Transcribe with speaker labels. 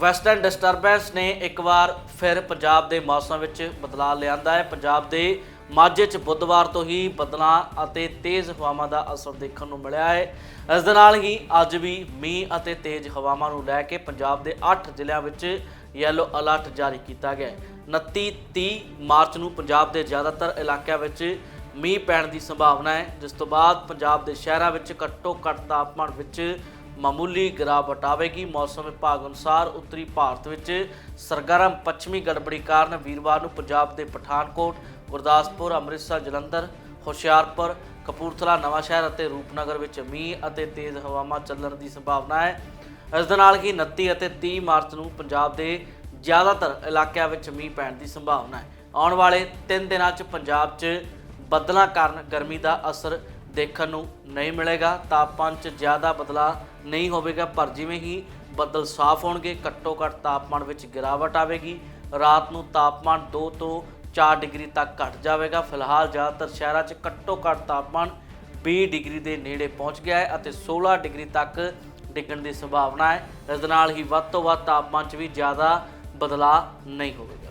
Speaker 1: Western disturbance ਨੇ ਇੱਕ ਵਾਰ ਫਿਰ ਪੰਜਾਬ ਦੇ ਮੌਸਮ ਵਿੱਚ ਬਦਲਾਅ ਲਿਆਂਦਾ ਹੈ। ਪੰਜਾਬ ਦੇ ਮਾਝੇ 'ਚ ਬੁੱਧਵਾਰ ਤੋਂ ਹੀ ਬਦਲਾਂ ਅਤੇ ਤੇਜ਼ ਹਵਾਵਾਂ ਦਾ ਅਸਰ ਦੇਖਣ ਨੂੰ ਮਿਲਿਆ ਹੈ। ਇਸ ਦੇ ਨਾਲ ਹੀ ਅੱਜ ਵੀ ਮੀਂਹ ਅਤੇ ਤੇਜ਼ ਹਵਾਵਾਂ ਨੂੰ ਲੈ ਕੇ ਪੰਜਾਬ ਦੇ 8 ਜ਼ਿਲ੍ਹਿਆਂ ਵਿੱਚ ਯੈਲੋ ਅਲਰਟ ਜਾਰੀ ਕੀਤਾ ਗਿਆ ਹੈ। 29 30 ਮਾਰਚ ਨੂੰ ਪੰਜਾਬ ਦੇ ਜ਼ਿਆਦਾਤਰ ਇਲਾਕਿਆਂ ਵਿੱਚ ਮੀਂਹ ਪੈਣ ਦੀ ਸੰਭਾਵਨਾ ਹੈ, ਜਿਸ ਤੋਂ ਬਾਅਦ ਪੰਜਾਬ ਦੇ ਸ਼ਹਿਰਾਂ ਵਿੱਚ ਘੱਟੋ ਘੱਟ ਤਾਪਮਾਨ ਵਿੱਚ ਮਾਮੂਲੀ ਗਿਰਾਵਟ ਆਵੇਗੀ ਮੌਸਮ ਵਿਭਾਗ ਅਨੁਸਾਰ ਉੱਤਰੀ ਭਾਰਤ ਵਿੱਚ ਸਰਗਰਮ ਪੱਛਮੀ ਗੜਬੜੀ ਕਾਰਨ ਵੀਰਵਾਰ ਨੂੰ ਪੰਜਾਬ ਦੇ ਪਠਾਨਕੋਟ, ਗੁਰਦਾਸਪੁਰ, ਅੰਮ੍ਰਿਤਸਰ, ਜਲੰਧਰ, ਹੁਸ਼ਿਆਰਪੁਰ, ਕਪੂਰਥਲਾ, ਨਵਾਂਸ਼ਹਿਰ ਅਤੇ ਰੂਪਨਗਰ ਵਿੱਚ ਮੀਂਹ ਅਤੇ ਤੇਜ਼ ਹਵਾਵਾਂ ਚੱਲਣ ਦੀ ਸੰਭਾਵਨਾ ਹੈ। ਇਸ ਦੇ ਨਾਲ ਹੀ 29 ਅਤੇ 30 ਮਾਰਚ ਨੂੰ ਪੰਜਾਬ ਦੇ ਜ਼ਿਆਦਾਤਰ ਇਲਾਕਿਆਂ ਵਿੱਚ ਮੀਂਹ ਪੈਣ ਦੀ ਸੰਭਾਵਨਾ ਹੈ। ਆਉਣ ਵਾਲੇ 3 ਦਿਨਾਂ 'ਚ ਪੰਜਾਬ 'ਚ ਬੱਦਲਾਂ ਕਾਰਨ ਗਰਮੀ ਦਾ ਅਸਰ ਦੇਖਣ ਨੂੰ ਨਹੀਂ ਮਿਲੇਗਾ। ਤਾਪਮਾਨ 'ਚ ਜ਼ਿਆਦਾ ਬਦਲਾਅ ਨਹੀਂ ਹੋਵੇਗਾ, ਪਰ ਜਿਵੇਂ ਹੀ ਬੱਦਲ ਸਾਫ਼ ਹੋਣਗੇ, ਘੱਟੋ ਘੱਟ ਤਾਪਮਾਨ ਵਿੱਚ ਗਿਰਾਵਟ ਆਵੇਗੀ। ਰਾਤ ਨੂੰ ਤਾਪਮਾਨ 2 ਤੋਂ 4 ਡਿਗਰੀ ਤੱਕ ਘਟ ਜਾਵੇਗਾ। ਫਿਲਹਾਲ ਜ਼ਿਆਦਾਤਰ ਸ਼ਹਿਰਾਂ 'ਚ ਘੱਟੋ ਘੱਟ ਤਾਪਮਾਨ 20 ਡਿਗਰੀ ਦੇ ਨੇੜੇ ਪਹੁੰਚ ਗਿਆ ਹੈ ਅਤੇ 16 ਡਿਗਰੀ ਤੱਕ ਡਿੱਗਣ ਦੀ ਸੰਭਾਵਨਾ ਹੈ। ਇਸ ਦੇ ਨਾਲ ਹੀ ਵੱਧ ਤੋਂ ਵੱਧ ਤਾਪਮਾਨ 'ਚ ਵੀ ਜ਼ਿਆਦਾ ਬਦਲਾਅ ਨਹੀਂ ਹੋਵੇਗਾ।